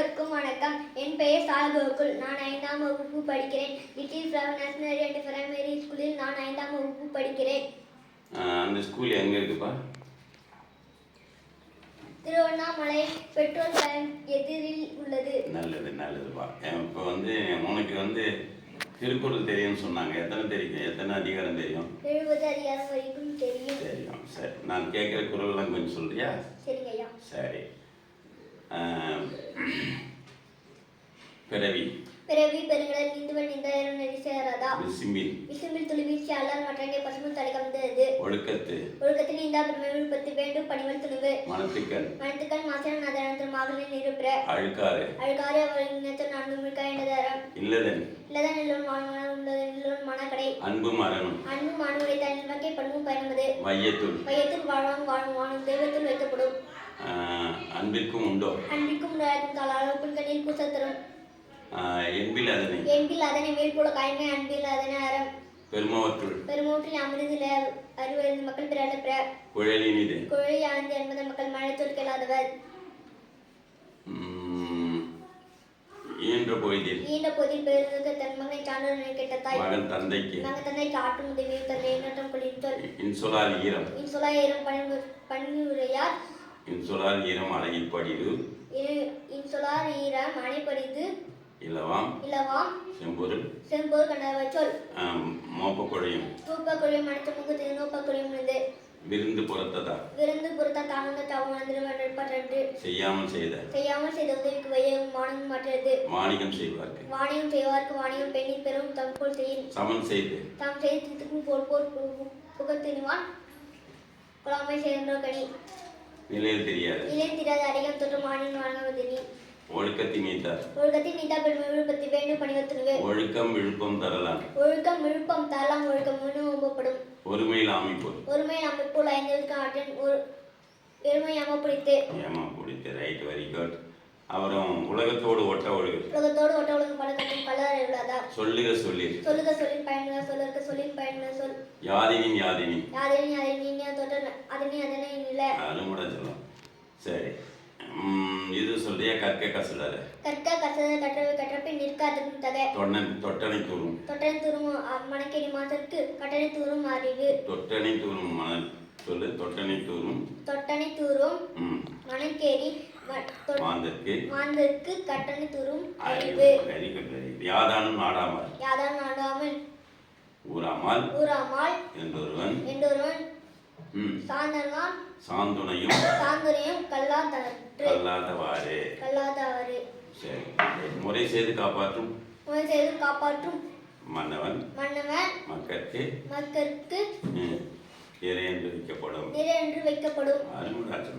அனைவருக்கும் வணக்கம். என் பெயர் சால்கோகுல் நான் ஐந்தாம் வகுப்பு படிக்கிறேன். Little flower nursery and primary ஸ்கூலில் நான் ஐந்தாம் வகுப்பு படிக்கிறேன். அந்த ஸ்கூல் எங்கே இருக்குப்பா? திருவண்ணாமலை பெட்ரோல் பங்க் எதிரில் உள்ளது. நல்லது நல்லதுப்பா. இப்போ வந்து உனக்கு வந்து திருக்குறள் தெரியும்னு சொன்னாங்க. எத்தனை தெரியும்? எத்தனை அதிகாரம் தெரியும்? எழுபது அதிகாரம் வரைக்கும் தெரியும். தெரியும். சரி நான் கேட்குற குரல்லாம் கொஞ்சம் சொல்றியா? சரிங்க ஐயா. சரி. பிறவி. பிறவி பெருங்கடல் நீந்துவன் நீந்தாயிரம் நெறி சேராதா விசும்பில் விசும்பில் துளி வீழ்ச்சி அல்லால் மற்றங்கே பசுமும் தலை கலந்தது ஒழுக்கத்து. ஒழுக்கத்தில் நீந்தா பெருமை விழுப்பத்து வேண்டும் பணிவல் துணிவு. மனத்துக்கண். மனத்துக்கள் மாசன நதனத்தில் மாகலில் நிருப்பிற அழுக்காறு. அழுகாறு அவர் இனத்தில் நான்கு மிழ்கா என்றதாரம் இல்லதன். இல்லதான் நிலவன் வாழ்வான உள்ளது நிலவன் மனக்கடை. அன்பு மரணம். அன்பு மாணவரை தன் வகை பண்பும் பயணமது மையத்துள். மையத்தில் வாழ்வாங்க வாழும் வாழும் தெய்வத்தில் வைக்கப்படும். அன்பிற்கும் உண்டோ? அன்பிற்கும் உண்டாகும் தாளாளர் புண்கண்ணில் கூசல் தரும். ஆஹ் என்பில் அதனை. என்பில் அதனை வேல் போல காய்மை அன்பில் அதனை அறம். பெருமவற்றுள். பெருமூற்றில் அமிர்தில் அறிவறிந்து மக்கள் பிறாத பிற குழலினிது குழலி ஆழ்ந்து என்பதை மக்கள் மழை உம், ஈன்ற பொழுதில் நீண்ட பொதில் பெருந்துக்கு தன் மகனை சான்றோர் கெட்ட தாய். மகன் தந்தைக்கு. மகன் தந்தைக்கு ஆட்டும் உதவியும் தந்தை நட்டம் கொள்ளின் சொல். இன்சொலால் ஈரம். இன்சொலாயிரம் பணிவு பணிவுரையார் இன்சொலால் ஈரம் அழகில் படிது. இன்சொலார் ஈரம் அணைப்படிது இலவாம் இலவாம் செம்பொருள் செம்போர் கண்டவ சொல் ஆம், மோப்பக்குழையும். தூப்ப குழியும் அனைத்து முகத்தில் நோப்ப குழியும் இருந்து விருந்து புறத்ததா? விருந்து பொறுத்த தாழ்ந்த வந்திருப்பன்று செய்யாமல் செய்த. செய்யாமல் செய்த உதவிக்கு வையவும் வானமும் மாற்றது. வாணிகம் செய்வார்க்கு. வாணியம் செய்வார்க்கு வாணியம் பெண்ணில் பெரும் தம்போல் செய்யும் சமன் செய்து. தாம் செய்து தித்துக்கும் போல் போர் பு- புகழ்த்தினுவான் குழாமை சேர்ந்த கனி. நிலையில் தெரியாது. நிலை திராத அடிகம் தொற்று மானின் வழங்குவது நீ ஒழுக்கத்தின் நீத்தார் ஒழுக்கத்தில் நீதா பெருமை விழுப்பத்தி வேண்டும் பணிவத்துணுவு. ஒழுக்கம் விழுப்பம் தரலாம். ஒழுக்கம் விழுப்பம் தரலாம் ஒழுக்கம் ஒம்பப்படும் ஒருமையில் ஆமைப்போல் ஒருமை அமைப்புள் ஐந்திற்கு ஆற்றின் ஒரு பெருமை அமைப்பிடித்து ஏமா பிடித்த ரைட் வெரி குட். அப்புறம் உலகத்தோடு ஒட்ட ஒழுகு. உலகத்தோடு ஒட்ட பல கட்டும் பலர் உள்ளதா சொல்லுக சொல்லீர் சொல்லுக சொல்லின் பயனுள்ள சொல்லற்க சொல்லின் பயனுள்ள சொல். யாதினின் யாதினி. யாதெனி அதை நீ தொட்ட அதனை அதனை நில. அதுவும் கூட சொல்லலாம் சரி இது சொல்றியா கற்க கசடர கற்க கசத கற்றவை கற்றப்பின் நிற்க அதற்கும் தக. தொன்னன் தொட்டனை தூரும். தொட்டனை தூரும் மணக்கெடி மாதற்கு கட்டணை தூரும் அறிவு. தொட்டனை தூரும் மணல் சொல்லு தொட்டனை தூரும். தொட்டனை தூரும் ம். மணக்கேரி ம- தொ- மாந்தற்கு. மாந்தற்கு கட்டணை தூரும் அறிவு வெரி குட் வெரி யாதானும் நாடாமல். யாதான் நாடாமல். ஊராமல். ஊராமால். என்றொருவன். என்றொருவன். ம். சார்ந்தனால் சாந்துணையும் சாந்துரையும் கல்லாதற்று கல்லாதவாறு கல்லாதவரு சரி. முறை செய்து காப்பாற்றும். நோய் செய்து காப்பாற்றும். மன்னவன். மன்னவன். மக்களுக்கு மக்களுக்கு இறை என்று வைக்கப்படும். நிறை என்று வைக்கப்படும் அருமுடாச்சு